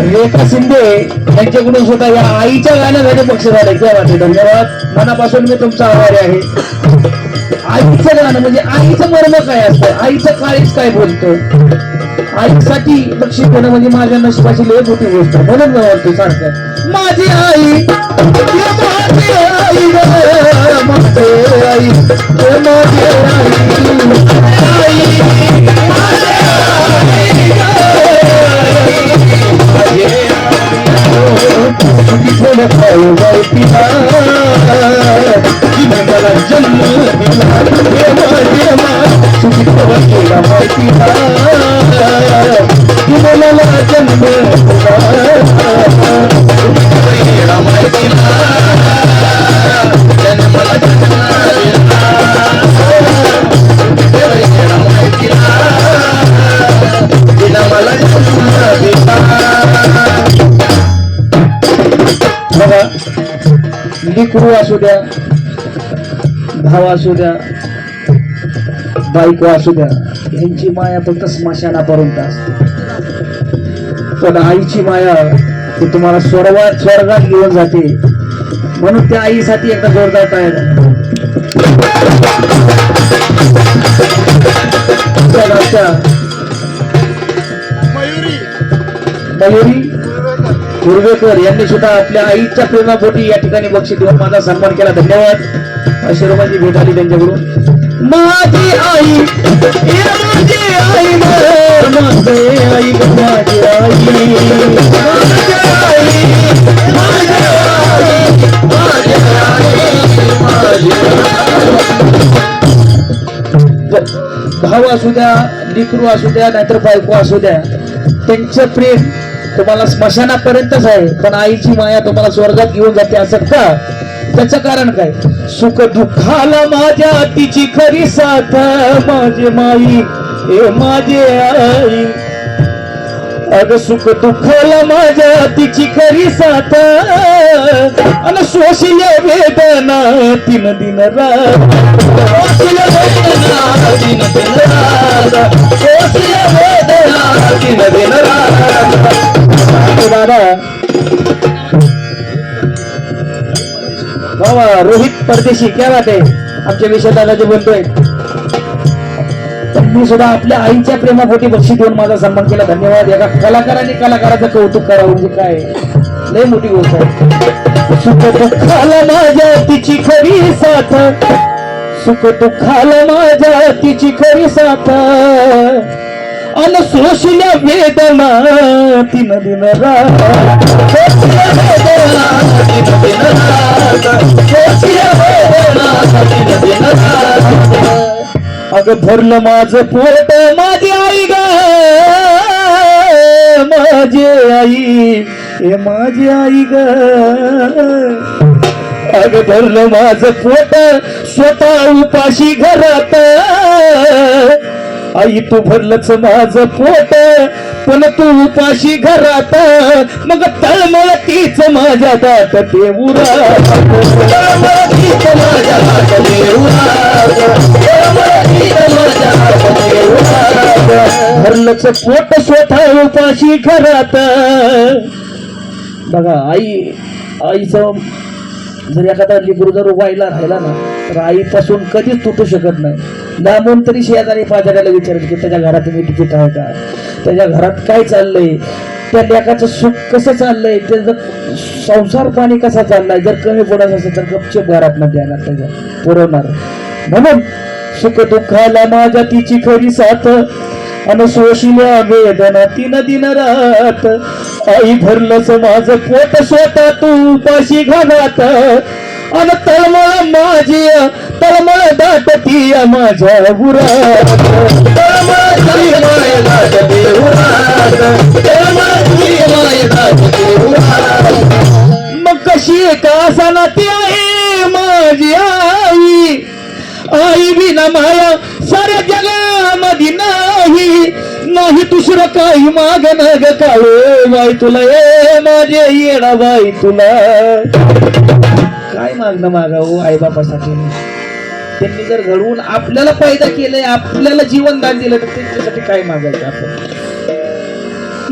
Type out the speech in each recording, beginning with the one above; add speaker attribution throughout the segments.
Speaker 1: रेखा शिंदे यांच्याकडून सुद्धा या आईच्या गाण्यासाठी पक्ष झाले त्या वाटे धन्यवाद. मनापासून मी तुमचा आभारी आहे. आईचं गाणं म्हणजे आईचं मर्म काय असतं? आईचं काळीच काय बोलतो? आईसाठी पक्षी देणं म्हणजे माझ्या नशिबाची लय मोठी गोष्ट म्हणून मी म्हणतो सारखं. माझी आई माझी आई माझी आई. माझी आई. आई थोडं खाऊ बाई लिकरू असू द्या भाव असू द्या बायको असू द्या यांची माया फक्त स्मशानापर्यंत असते. पण आईची माया ती तुम्हाला स्वर्गात स्वर्गात घेऊन जाते. म्हणून त्या आईसाठी एकदा जोरदार काय मयुरी? कुर्वेकर यांनी सुद्धा आपल्या आईच्या प्रेमापोटी या ठिकाणी बक्षीस देऊन माझा सन्मान केला. धन्यवाद. शिरोबाची भेट आली त्यांच्याकडून. माझी आई माझी आई माझी माझी. भाऊ असू द्या लिकरू असू द्या नाहीतर बायको असू द्या त्यांचं प्रेम तुम्हाला स्मशानापर्यंतच आहे पण आईची माया तुम्हाला स्वर्गात घेऊन जाते असं का? त्याचं कारण काय? सुख दुःखाला माझ्या तिची खरी साथ माझे माई ए माझे आई. अग सुख दुःखाला माझ्या तिची खरी साथ अन शोषिले वेदना तीन दिन रात. वेदना तीन दिन रात. शोषिले वेदना तीन दिन रात. दादा बाबा रोहित परदेशी क्या बात आहे? आमच्या विषय दादाजी बोलतोय. मी सुद्धा आपल्या आईच्या प्रेमापोटी बक्षीस देऊन माझा सन्मान केला. धन्यवाद. एका कलाकाराने कलाकाराचं कौतुक करावं म्हणजे काय? लय मोठी गोष्ट आहे. सुख दुःखाला माझ्या तिची खरी साथ. सुख दुःखाला माझ्या तिची खरी साथ. अन सोशिल वेदना तीन दिन रात सोशिल वेदना तीन दिन रात सोशल्या वेदना तीन दिन रात भरलं पोट माझी आई ग. माझी आई हे माझी आई ग. अग भरलं माझ पोट स्वतः उपाशी घरात. आई तू भरलंच माझ पोट पण तू उपाशी घरात. मग तळमळ तीच माझ्या दात ते तीच माझ्या दात ते उरात भरलंच पोट स्वतः उपाशी घरात. बघा आई आईचं जर एखादा लिगुरू जर व्हायला राहिला ना तर आईपासून कधीच तुटू शकत नाही. लांबून तरी शेजारी पाजाऱ्याला विचारत की त्याच्या घरात मी तिकीट आहे का त्याच्या घरात काय चाललंय? त्या लेकाचं सुख कसं चाललंय? त्याचं संसार पाणी कसा चाललाय? जर कमी पडत असेल तर गपचूप घरात न द्यायला त्याच्या पुरवणार. म्हणून सुख दुःखाला माझ्या तिची खरी साथ अन सोशिल्या वेदना तीन दिन रात. आई भरलंच माझं पोट स्वतः तू उपाशी घालात. अन तळमळ माझी तळमळ दाटती माझ्या उरात तळमळ ती माय दाटती उरात तळमळ माय उरात मग कशी का ती आहे माझी आई? आई विना माया साऱ्या जगामध्ये नाही. नाही दुसरं काही माग नग काळे बाई तुला ए माझे येणा बाई तुला. काय मागणं मागावं आईबापासाठी? त्यांनी जर घडवून आपल्याला पैदा केलंय आपल्याला जीवनदान दिलं तर त्यांच्यासाठी काय मागायचं आपण?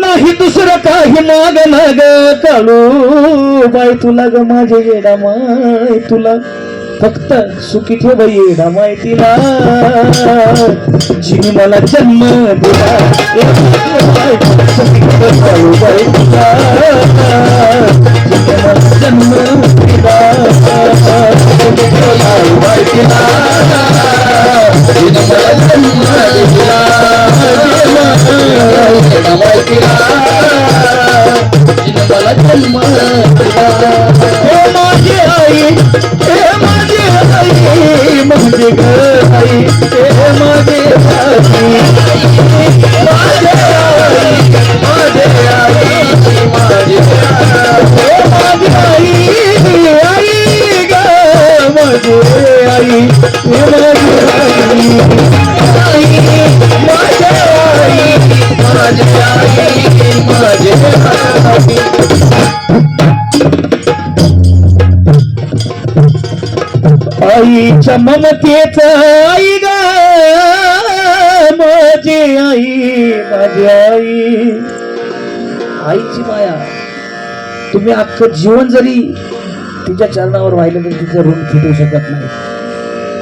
Speaker 1: नाही दुसरं काही माग माग काळू बाई तुला ग माझे येडा माय तुला फक्त सुखी ठेव येडा माय जिने मला जन्म दिला जन्म दिला मला जन्म दिला हो माझी आई आईच्या ममतेच आई ग माझी आई माझी आई. आईची माया तुम्ही अख्खं जीवन जरी तिच्या चरणावर व्हायला तरी तिचं ऋण फिटू शकत नाही.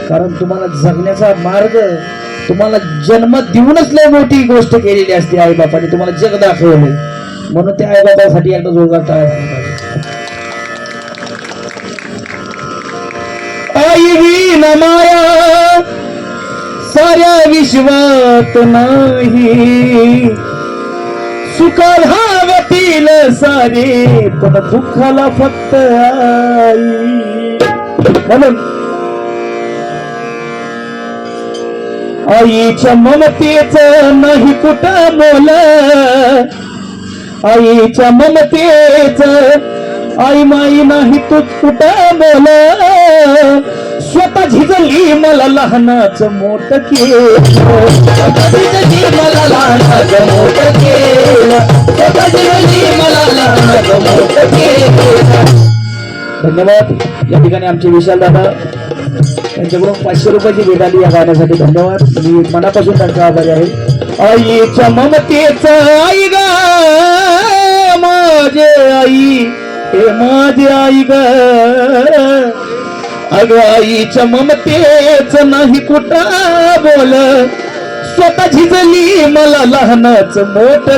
Speaker 1: कारण तुम्हाला जगण्याचा मार्ग तुम्हाला जन्म देऊनच लय मोठी गोष्ट केलेली असते आई बापाने तुम्हाला जग दाखवले. म्हणून त्या आई बापासाठी एकदा जोरदार टाळ्या आई ही नमाया साऱ्या विश्वात नाही. सुखा सारे पण दुःखाला फक्त आई. म्हणून आईच्या ममतेच नाही कुठ मोल. आईच्या ममतेच आई माई नाही तू कुठं बोल स्वतः झिजली मला लहानाच मोठ केलं झिजली मला लहानाच मोठ केलं स्वतः झिजली मला लहानाच मोठ केलं धन्यवाद. या ठिकाणी आमचे विशाल दादा म्हणजे त्यांच्याकडून पाचशे रुपयाची भेट आली या गाण्यासाठी. धन्यवाद. मी मनापासून त्यांचा आभारी आहे. आईच्या ममतेचा आई ग माझे आई हे माझे आई ग. अग आईच्या ममतेच नाही कुठं बोल. स्वतः झिजली मला लहानच मोठ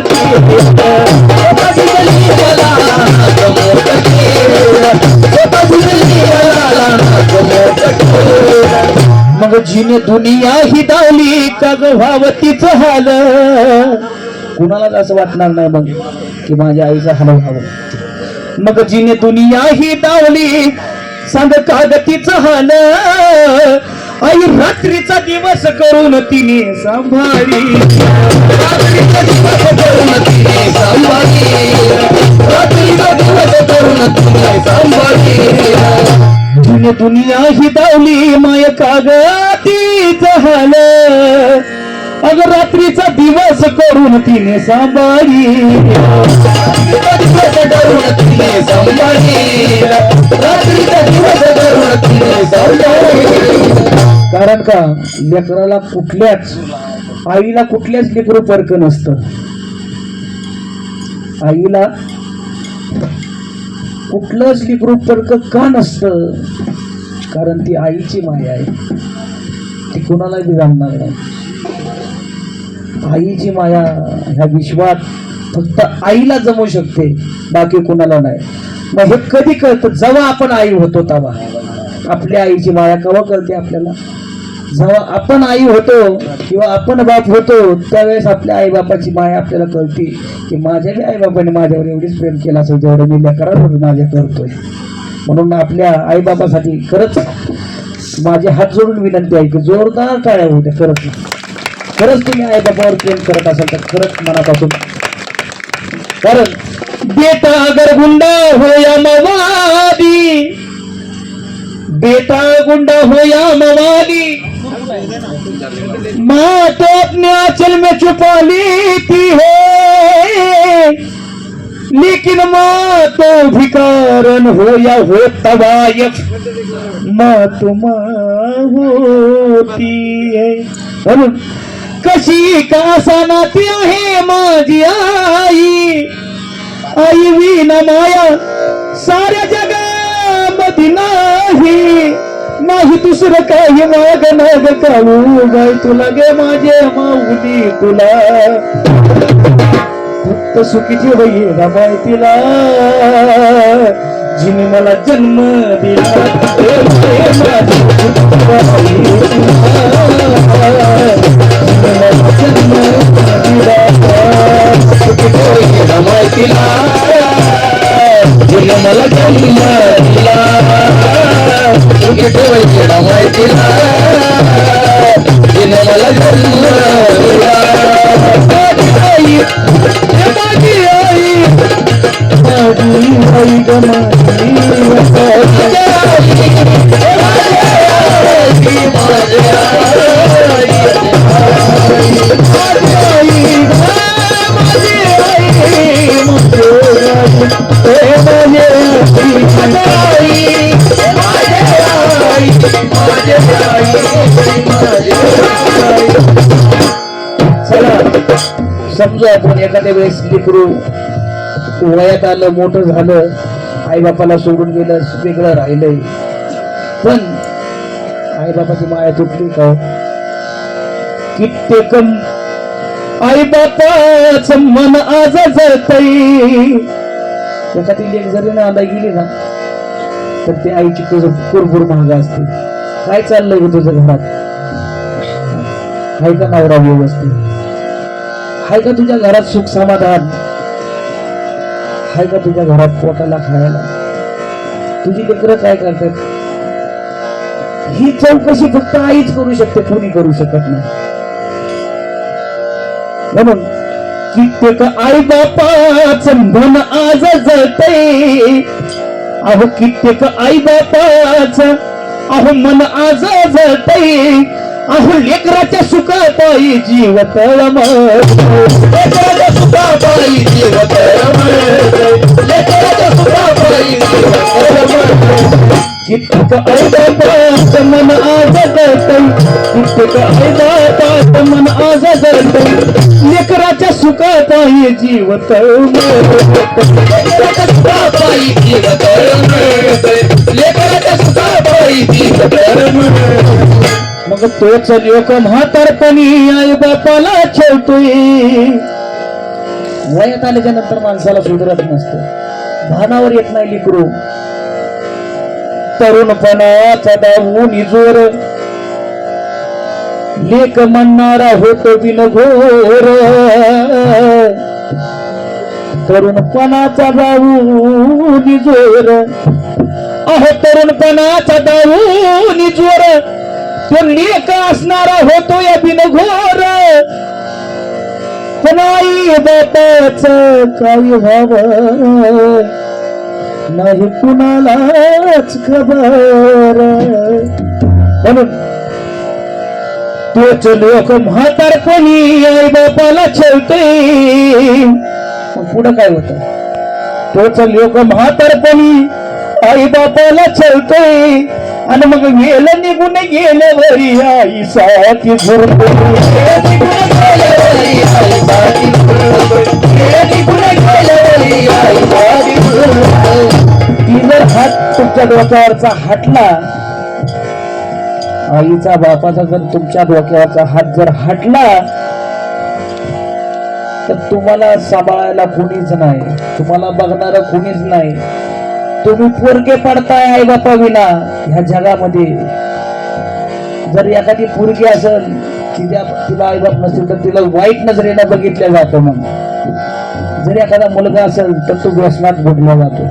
Speaker 1: झिजली मला मोठ मग दुनिया ही दावली का ग हाल. कुणालाच असं वाटणार नाही मग की माझ्या आईचा हाल व्हावं. मग जिने दुनिया ही दावली सांग कागतीच हाल. आई रात्रीचा दिवस करून तिने सांभाळी. रात्रीचा दिवस करून तिने सांभाळी. रात्रीचा दिवस करून तिने सांभाळी. दुनिया दुनिया ही दावली माय कागतीच हाल अग रात्रीचा दिवस करून तिने सांभाळी. तिने सांभाळी. रात्रीचा दिवस करून तिने सांभाळी. कारण का लेकराला कुठल्याच आईला कुठल्याच लेकरू पर्क नसतं. आईला कुठलंच लेकरू परक का नसतं? कारण ती आईची माया आहे. ती कुणालाही जाणणार नाही. आईची माया ह्या विश्वात फक्त आईला जमू शकते बाकी कुणाला नाही. मग हे कधी कळतं? जेव्हा आपण आई होतो तेव्हा. आपल्या आईची माया केव्हा कळते आपल्याला? जेव्हा आपण आई होतो किंवा आपण बाप होतो त्यावेळेस आपल्या आई बापाची माया आपल्याला कळते की माझ्या बी आई बापाने माझ्यावर एवढीच प्रेम केला असेल जेवढं मी लेकरावर माझ्या करतोय. म्हणून आपल्या आई बापासाठी खरंच माझे हात जोडून विनंती आहे की जोरदार टाळ्या होत्या खरंच. खरंच तुम्ही आई बापावर प्रेम करत असाल तर खरंच मनापासून. कारण बेटा अगर गुंडा होया मवादी बेटा गुंडा होया मवादी माँ तो अपने आंचल में छुपा ली थी है। लेकिन माँ तो भिकारन हो या हो तवायफ माँ तुम होती है। म्हणून कशी का नाती आहे माझी आई। आई भी न माया, सारे जगह नाही नाही दुसरं काही माग नाग काऊ गाय तुला गे माझे माऊली तुला. फक्त सुखीची होई रमाय तिला. जिने मला जन्म दिला. मला जन्म दिला. सुखीची होई रमाय तिला. जिने मला जन्म दिला सुखीची होई तिने मला जन्म दिला आई माझी आई माझी आई ग माझी माझी आई माझी आई. समजू आपण एखाद्या वेळेस लेकरू वयात आलं मोठं झालं आई बापाला सोडून गेलं वेगळं राहिलंय. पण आई बापाची माया तुटली का हो? कित्येक आई बापाच मन आज जळतय. एखादी लेख जरी ना आला गेली ना तर ते आईची तुझं कुरबुर महाग असते. काय चाललंय तुझ्या तुझं घरात? हाय का नवरा व्यवस्थित? हाय का तुझ्या घरात सुख समाधान? हाय का तुझ्या घरात पोटाला खायला? तुझी लेकरं काय करतात? ही चौकशी फक्त आईच करू शकते कोणी करू शकत नाही. म्हणून कित्येक आई बापाच मन आज जळते अहो कित्येक आई बापाच अहो मन आज जळते अहो लेकराच्या सुखापायी जीव तळमळ लेकराच्या सुखापायी जीव तळमळ लेकराच्या सुखापायी जीव तळमळ कित्येक आई बापाच मन आज जळते कित्येक आई बापाच मन आज जळते लेकराच्या सुखापायी जीव तळम लेकराच्या सुखापायी जीव तळम लेकराच्या सुखापायी जीव तळम तोच लोक म्हातारपणी आई बापाला ठेवतोय वयात आल्याच्यानंतर माणसाला सुधरत नसतं. भानावर येत नाही लिकरू. तरुणपणाचा दावून इजोर. लेख म्हणणारा होतो बिनघोर. तरुणपणाचा दावून इजोर. अहो तरुणपणाचा दावून इजोर. तो लेख असणारा होतो या बिनघोर? पण आई बापाच काही व्हाव? नाही कुणालाच खबर. म्हणून तोच लोक म्हातारपणी आई बापाला छेवते पुढं काय होत? तोच लोक म्हातारपणी आई बापाला छेवते आणि मग गेलं निघून गेलं आई आई साथी झुरतो. ती जर हात तुमच्या डोक्यावरचा हाटला आईचा बापाचा जर तुमच्या डोक्यावरचा हात जर हटला तर तुम्हाला सांभाळायला कोणीच नाही तुम्हाला बघणार कोणीच नाही तुम्ही पोरके पडताय आई बापा विना ह्या जगामध्ये. जर एखादी पोरगी असेल तिच्या तिला आई बाप नसेल तर तिला वाईट नजरेनं बघितलं जातं मग जर एखादा मुलगा असेल तर तो व्यसनात बुडला जातो.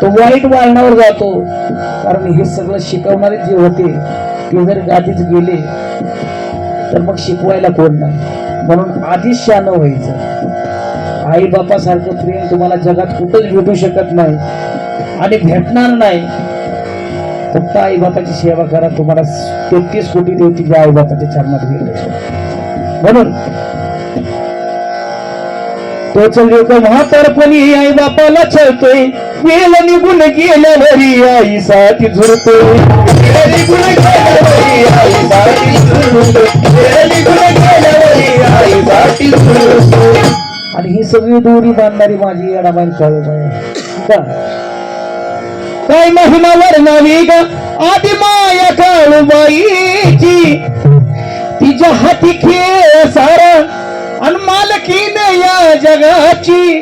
Speaker 1: तो वाईट वाळणावर जातो. कारण हे सगळं शिकवणारे जे होते ते जर आधीच गेले तर मग शिकवायला कोण नाही. म्हणून आधीच शहाणं व्हायचं. आई बापासारखं प्रेम तुम्हाला जगात कुठंच भेटू शकत नाही आणि भेटणार नाही. फक्त आई बापाची सेवा करा. तुम्हाला तेहतीस कोटी देवती ज्या आई बापाच्या चरणात गेले. म्हणून तोच लोक म्हातारपणी आई बापाला छळतोय. वेल निघून गेल्यावरी आई साठी झुरतोय. निघून गेल्यावरी आई साठी झुरतोय. निघून गेल्यावरी आई साठी झुरतोय. आणि ही सगळी दोरी बांधणारी माझी येडाबाई काळूबाई का काय महिमा वर्णावी ग आधी माया काळूबाईची तिच्या हाती खेळ सारा आणि मालकीने या जगाची.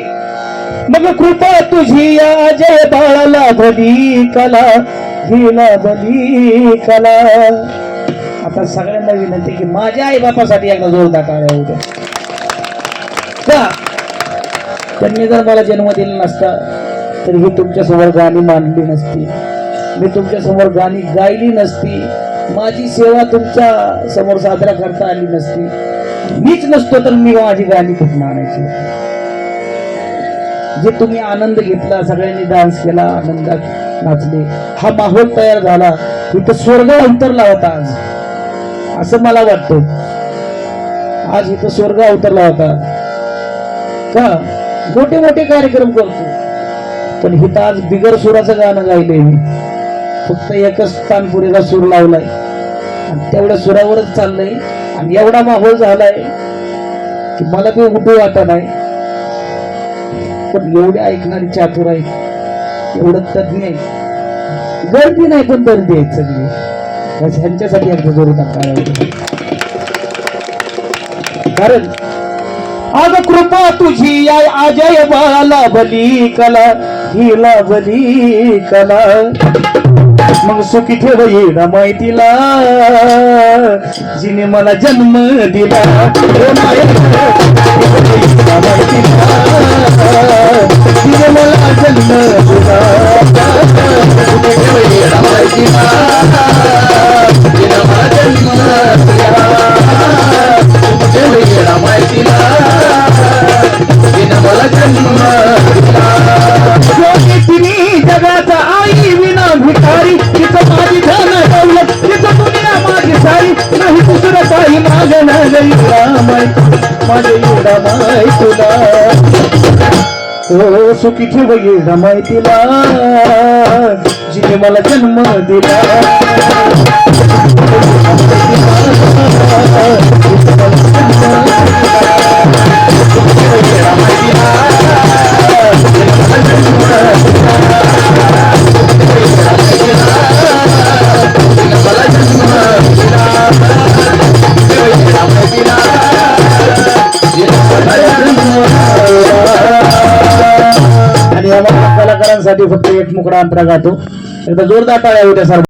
Speaker 1: मग कृपा तुझी या जय बाळाला भली कला हिला भली कला. आता सगळ्यांना विनंती की माझ्या आई बापासाठी एकदा जोरदार टाळ्या होत्या त्यांनी जर मला जन्म दिला नसता तर ही तुमच्यासमोर गाणी मांडली नसती. मी तुमच्यासमोर गाणी गायली नसती. माझी सेवा तुमच्यासमोर साजरा करता आली नसती. मीच नसतो तर मी माझी गाणी कुठून आणायची? जे तुम्ही आनंद घेतला सगळ्यांनी डान्स केला आनंदात नाचले. हा माहोल तयार झाला. इथं स्वर्ग अवतरला होता आज. असं मला वाटतं आज इथं स्वर्ग अवतरला होता. का? मोठे मोठे कार्यक्रम करतो. पण इथं आज बिगर सुराचं गाणं गायलंय मी फक्त एकच तानपुरीला सूर लावलाय. आणि तेवढ्या सुरावरच चाललंय. आणि एवढा माहोल झालाय की मला ते उठू वाटत नाही. पण एवढे ऐकणारी चातुर आहे एवढं तज्ञ आहे गर्दी नाही पण गर्दी आहेत सगळी. बस ह्यांच्यासाठी अगदी जोरदार कारण आज कृपा तुझी आय अजय बाला बली कला हिला बली कला. मग सुखी ठेव येडा माहितीला जिने मला जन्म दिला. हो सुखी रमाय तिला जिने मला जन्म दिला. आणि कलाकारांसाठी फक्त एक मुकडा अंतरा गातो एकदा जोरदार टाळ्या होत्या सर